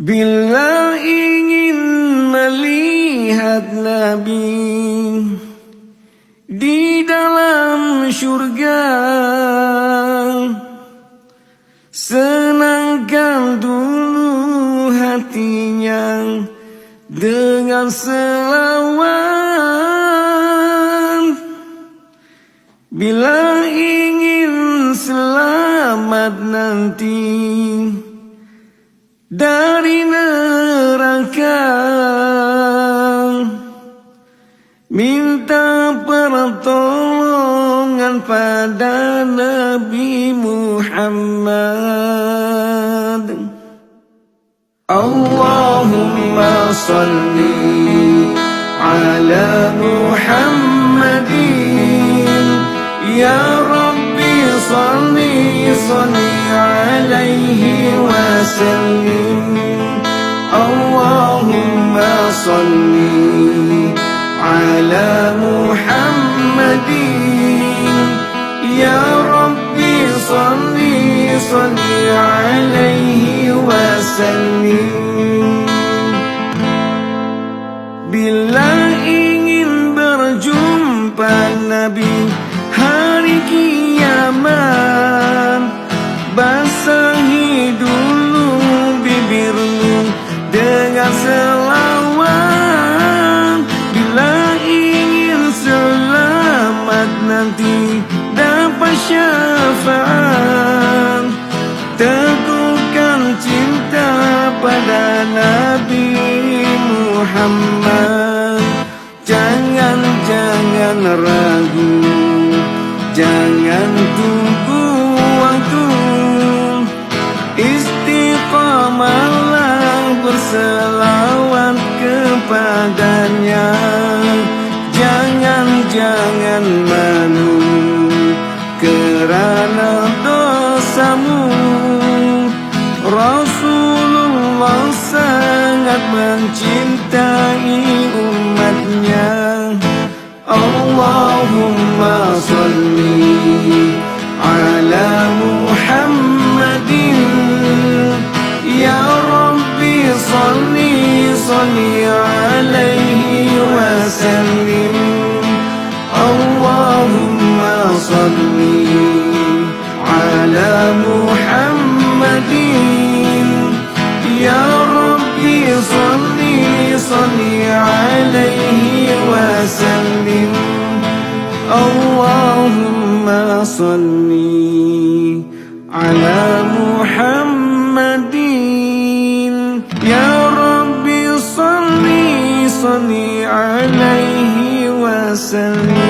Bila ingin melihat Nabi di dalam surga Senangkan dulu hatinya dengan selawat? Bila ingin selamat nanti dari neraka Minta pertolongan pada Nabi Muhammad Allahumma salli ala Muhammadin Ya Rabbi salli salli alaihi wasallim Ya Rabbi salli salli alaihi wasallim Bila ingin berjumpa Nabi hari kiamat Basahi dulu bibirmu dengan selawat selamat nanti dapat syafaat Teguhkan cinta pada Nabi Muhammad. Jangan-jangan ragu Jangan tunggu waktu. Istiqamalah berselawat kepadanya. Jangan-jangan dosamu Rasulullah sangat mencintai umatnya. Allahumma salli ala Muhammadin. Ya Rabbi salli salli alaihi wasallim Allahumma salli Allahumma salli ala Muhammadin Ya Rabbi salli salli alaihi wasallim